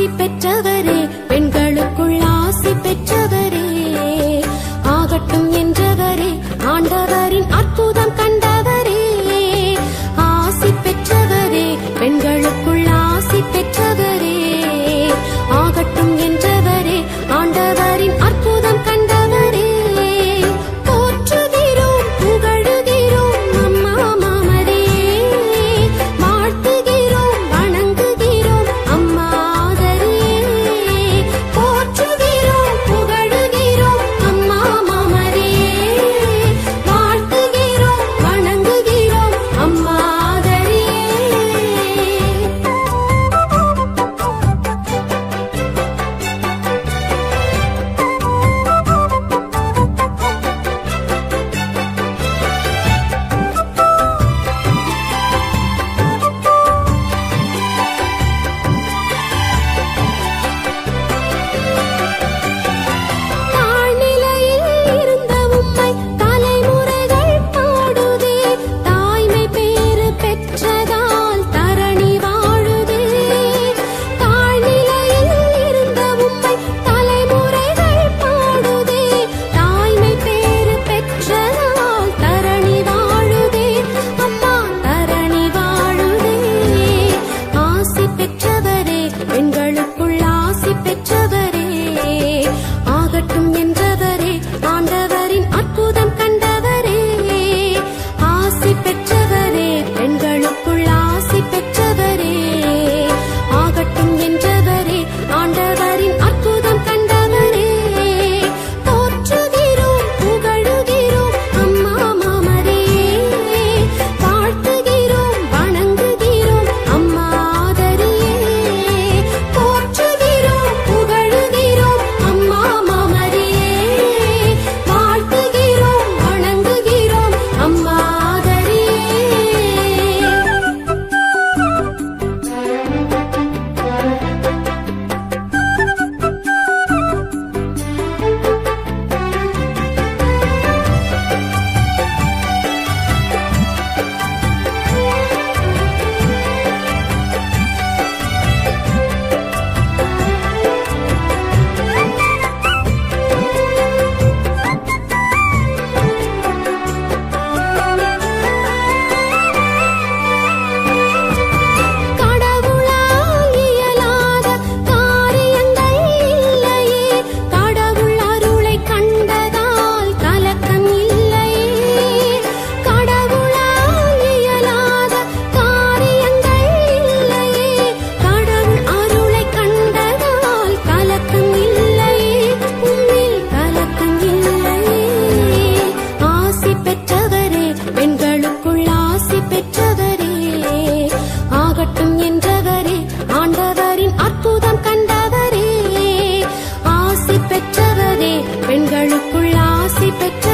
ஆசி பெற்றவரே பெண்களுக்குள் ஆசி பெற்றவரே. keep.